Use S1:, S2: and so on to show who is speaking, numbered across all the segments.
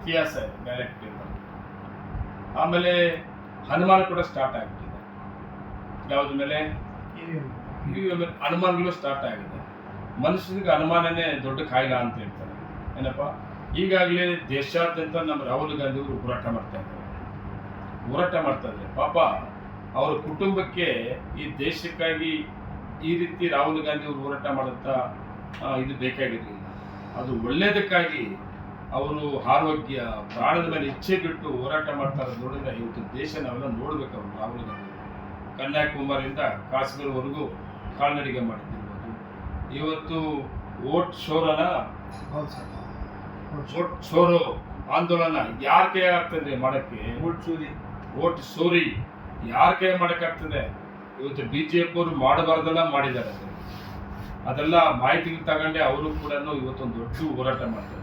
S1: ಇತಿಹಾಸ ಇದೆ ಡೈರೆಕ್ಟ್ ಆಮೇಲೆ ಹನುಮಾನ್ ಕೂಡ ಸ್ಟಾರ್ಟ್ ಆಗಿಬಿಟ್ಟಿದೆ. ಯಾವುದ್ರ ಮೇಲೆ? ಹನುಮಾನ್ಗಳು ಅನುಮಾನಗಳು ಸ್ಟಾರ್ಟ್ ಆಗಿದೆ. ಮನುಷ್ಯನಿಗೆ ಅನುಮಾನನೇ ದೊಡ್ಡ ಕಾಯಿಲೆ ಅಂತ ಹೇಳ್ತಾರೆ. ಏನಪ್ಪ? ಈಗಾಗಲೇ ದೇಶಾದ್ಯಂತ ನಮ್ಮ ರಾಹುಲ್ ಗಾಂಧಿ ಅವರು ಹೋರಾಟ ಮಾಡ್ತಾ ಇದ್ದಾರೆ. ಹೋರಾಟ ಮಾಡ್ತಾ ಇದ್ದಾರೆ. ಪಾಪ ಅವರ ಕುಟುಂಬಕ್ಕೆ ಈ ದೇಶಕ್ಕಾಗಿ ಈ ರೀತಿ ರಾಹುಲ್ ಗಾಂಧಿ ಅವರು ಹೋರಾಟ ಮಾಡುತ್ತಾ ಇದು ಬೇಕಾಗಿರಲಿಲ್ಲ. ಅದು ಒಳ್ಳೇದಕ್ಕಾಗಿ ಅವರು ಆರೋಗ್ಯ ಪ್ರಾಣದ ಮೇಲೆ ಇಚ್ಛೆ ಬಿಟ್ಟು ಹೋರಾಟ ಮಾಡ್ತಾರೆ ನೋಡಿದ್ರೆ ಇವತ್ತು ದೇಶ ನಾವೆಲ್ಲ ನೋಡ್ಬೇಕು ಅವರು ರಾಹುಲ್ ಗಾಂಧಿ ಕನ್ಯಾಕುಮಾರಿಯಿಂದ ಕಾಶ್ಮೀರವರೆಗೂ ಕಾಲ್ನಡಿಗೆ ಮಾಡ್ತಿರ್ಬೋದು. ಇವತ್ತು ಓಟ್ ಶೋರನ
S2: ಸರ್
S1: ಓಟ್ ಶೋರೋ ಆಂದೋಲನ ಯಾರ ಕೈ ಆಗ್ತದೆ ಮಾಡಕ್ಕೆ?
S2: ಓಟ್ ಚೂರಿ
S1: ಓಟ್ ಸೋರಿ ಯಾರ ಕೈ ಮಾಡೋಕ್ಕಾಗ್ತದೆ ಇವತ್ತು ಬಿ ಜೆ ಪಿ ಅವರು ಮಾಡಬಾರ್ದೆಲ್ಲ ಮಾಡಿದ್ದಾರೆ. ಅದೆಲ್ಲ ಮಾಹಿತಿ ತಗೊಂಡೆ ಅವರು ಕೂಡ ಇವತ್ತೊಂದು ದೊಡ್ಡ ಹೋರಾಟ ಮಾಡ್ತಾ ಇದ್ದಾರೆ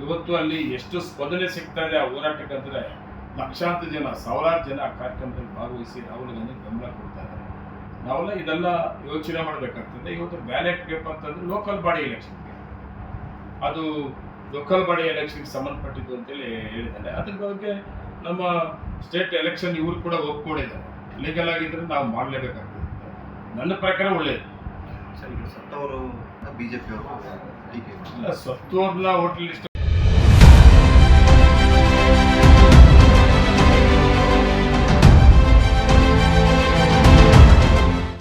S1: ಇವತ್ತು ಅಲ್ಲಿ ಎಷ್ಟು ಸ್ಪಂದನೆ ಸಿಗ್ತಾ ಇದೆ ಆ ಹೋರಾಟಕ್ಕಂದ್ರೆ ಲಕ್ಷಾಂತರ ಜನ ಸಾವಿರಾರು ಜನ ಆ ಕಾರ್ಯಕ್ರಮದಲ್ಲಿ ಭಾಗವಹಿಸಿ ರಾಹುಲ್ ಗಾಂಧಿ ಬೆಂಬಲ ಕೊಡ್ತಾ ಇದ್ದಾರೆ. ನಾವೆಲ್ಲ ಇದೆಲ್ಲ ಯೋಚನೆ ಮಾಡಬೇಕಾಗ್ತದೆ. ಇವತ್ತು ಬ್ಯಾಲೆಟ್ ಪೇಪರ್ ಅಂತಂದ್ರೆ ಲೋಕಲ್ ಬಾಡಿ ಎಲೆಕ್ಷನ್ಗೆ ಅದು ಲೋಕಲ್ ಬಾಡಿ ಎಲೆಕ್ಷನ್ಗೆ ಸಂಬಂಧಪಟ್ಟಿದ್ದು ಅಂತೇಳಿ ಹೇಳಿದ್ದಾರೆ. ಅದ್ರ ಬಗ್ಗೆ ನಮ್ಮ ಸ್ಟೇಟ್ ಎಲೆಕ್ಷನ್ ಇವ್ರು ಕೂಡ ಒಪ್ಕೊಂಡಿದ್ದಾರೆ. ಲೀಗಲ್ ಆಗಿದ್ರೆ ನಾವು ಮಾಡಲೇಬೇಕಾಗ್ತದೆ. ನನ್ನ ಪ್ರಕಾರ ಒಳ್ಳೇದು.
S3: ಸರಿ ಸತ್ತವರು ಟೀಕೆ
S1: ಇಲ್ಲ ಸತ್ತೋರ್ನ ಹೋಟೆಲ್ ಲಿಸ್ಟ್